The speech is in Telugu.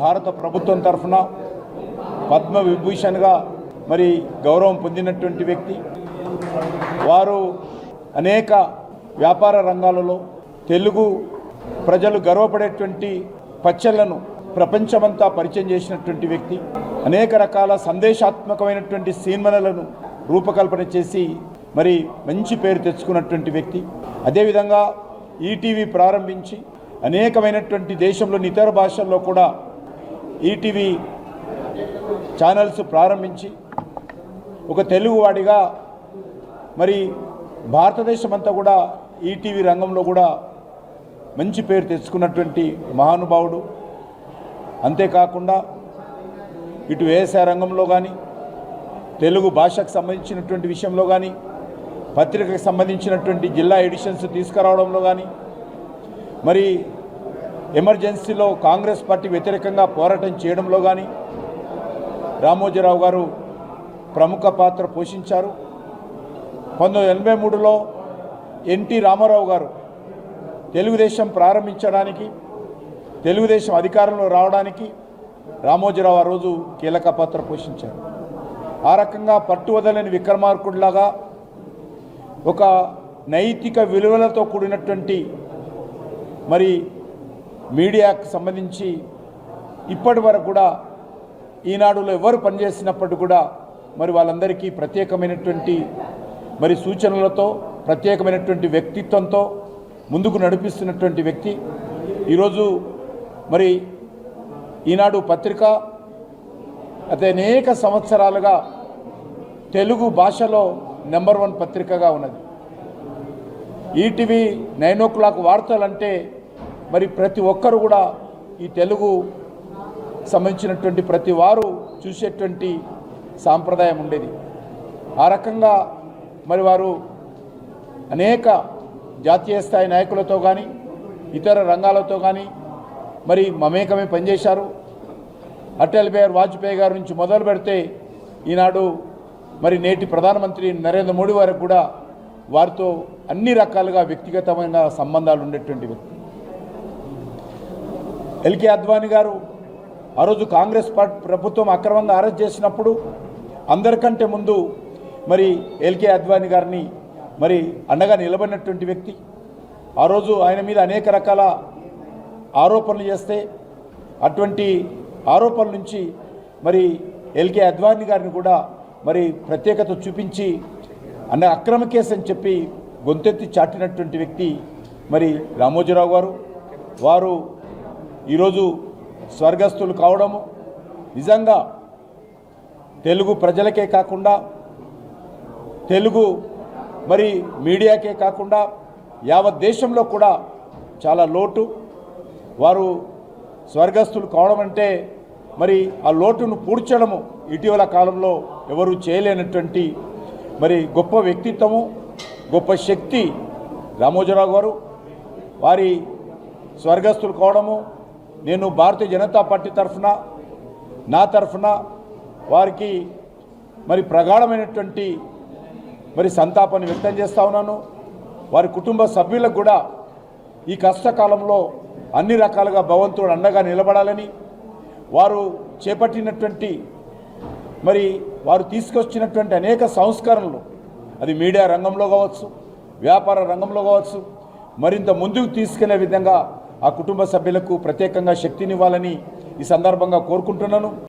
భారత ప్రభుత్వం తరఫున పద్మ విభూషణ్గా మరి గౌరవం పొందినటువంటి వ్యక్తి. వారు అనేక వ్యాపార రంగాలలో తెలుగు ప్రజలు గర్వపడేటువంటి పచ్చళ్ళను ప్రపంచమంతా పరిచయం చేసినటువంటి వ్యక్తి. అనేక రకాల సందేశాత్మకమైనటువంటి సినిమాలను రూపకల్పన చేసి మరి మంచి పేరు తెచ్చుకున్నటువంటి వ్యక్తి. అదేవిధంగా ఈటీవీ ప్రారంభించి అనేకమైనటువంటి దేశంలోని ఇతర భాషల్లో కూడా ఈటీవీ ఛానల్స్ ప్రారంభించి ఒక తెలుగువాడిగా మరి భారతదేశం అంతా కూడా ఈటీవీ రంగంలో కూడా మంచి పేరు తెచ్చుకున్నటువంటి మహానుభావుడు. అంతేకాకుండా ఇటు వ్యవసాయ రంగంలో కానీ తెలుగు భాషకు సంబంధించినటువంటి విషయంలో కానీ పత్రికకు సంబంధించినటువంటి జిల్లా ఎడిషన్స్ తీసుకురావడంలో కానీ మరి ఎమర్జెన్సీలో కాంగ్రెస్ పార్టీ వ్యతిరేకంగా పోరాటం చేయడంలో కానీ రామోజీరావు గారు ప్రముఖ పాత్ర పోషించారు. పంతొమ్మిది ఎనభై మూడులో ఎన్టీ రామారావు గారు తెలుగుదేశం ప్రారంభించడానికి తెలుగుదేశం అధికారంలో రావడానికి రామోజీరావు ఆ రోజు కీలక పాత్ర పోషించారు. ఆ రకంగా పట్టు వదలని విక్రమార్కుడిలాగా ఒక నైతిక విలువలతో కూడినటువంటి మరి మీడియాకు సంబంధించి ఇప్పటి వరకు కూడా ఈనాడులో ఎవరు పనిచేసినప్పటికీ కూడా మరి వాళ్ళందరికీ ప్రత్యేకమైనటువంటి మరి సూచనలతో ప్రత్యేకమైనటువంటి వ్యక్తిత్వంతో ముందుకు నడిపిస్తున్నటువంటి వ్యక్తి. ఈరోజు మరి ఈనాడు పత్రిక అయితే అనేక సంవత్సరాలుగా తెలుగు భాషలో నెంబర్ వన్ పత్రికగా ఉన్నది. ఈటీవీ నైన్ ఓ క్లాక్ వార్తలు అంటే మరి ప్రతి ఒక్కరు కూడా ఈ తెలుగు సంబంధించినటువంటి ప్రతి వారు చూసేటువంటి సాంప్రదాయం ఉండేది. ఆ రకంగా మరి వారు అనేక జాతీయ స్థాయి నాయకులతో కానీ ఇతర రంగాలతో కానీ మరి మమేకమే పనిచేశారు. అటల్ బిహారీ వాజ్పేయి గారి నుంచి మొదలు పెడితే ఈనాడు మరి నేటి ప్రధానమంత్రి నరేంద్ర మోడీ వారికి కూడా వారితో అన్ని రకాలుగా వ్యక్తిగతమైన సంబంధాలు ఉండేటువంటి వ్యక్తి. ఎల్కే అద్వానీ గారు ఆ రోజు కాంగ్రెస్ పార్టీ ప్రభుత్వం అక్రమంగా అరెస్ట్ చేసినప్పుడు అందరికంటే ముందు మరి ఎల్కే అద్వానీ గారిని మరి అండగా నిలబడినటువంటి వ్యక్తి. ఆ రోజు ఆయన మీద అనేక రకాల ఆరోపణలు చేస్తే అటువంటి ఆరోపణల నుంచి మరి ఎల్కే అద్వానీ గారిని కూడా మరి ప్రత్యేకత చూపించి అన్న అక్రమ కేసు అని చెప్పి గొంతెత్తి చాటినటువంటి వ్యక్తి మరి రామోజీరావు గారు. వారు ఈరోజు స్వర్గస్థులు కావడము నిజంగా తెలుగు ప్రజలకే కాకుండా తెలుగు మరి మీడియాకే కాకుండా యావత్ దేశంలో కూడా చాలా లోటు. వారు స్వర్గస్థులు కావడం అంటే మరి ఆ లోటును పూడ్చడము ఇటీవల కాలంలో ఎవరు చేయలేనటువంటి మరి గొప్ప వ్యక్తిత్వము గొప్ప శక్తి రామోజీరావు గారు. వారి స్వర్గస్థులు కావడము నేను భారతీయ జనతా పార్టీ తరఫున నా తరఫున వారికి మరి ప్రగాఢమైనటువంటి మరి సంతాపాన్ని వ్యక్తం చేస్తా ఉన్నాను. వారి కుటుంబ సభ్యులకు కూడా ఈ కష్టకాలంలో అన్ని రకాలుగా భగవంతుడు అండగా నిలబడాలని వారు చేపట్టినటువంటి మరి వారు తీసుకొచ్చినటువంటి అనేక సంస్కరణలు అది మీడియా రంగంలో కావచ్చు వ్యాపార రంగంలో కావచ్చు మరింత ముందుకు తీసుకెళ్ళే విధంగా ఆ కుటుంబ సభ్యులకు ప్రత్యేకంగా శక్తినివ్వాలని ఈ సందర్భంగా కోరుకుంటున్నాను.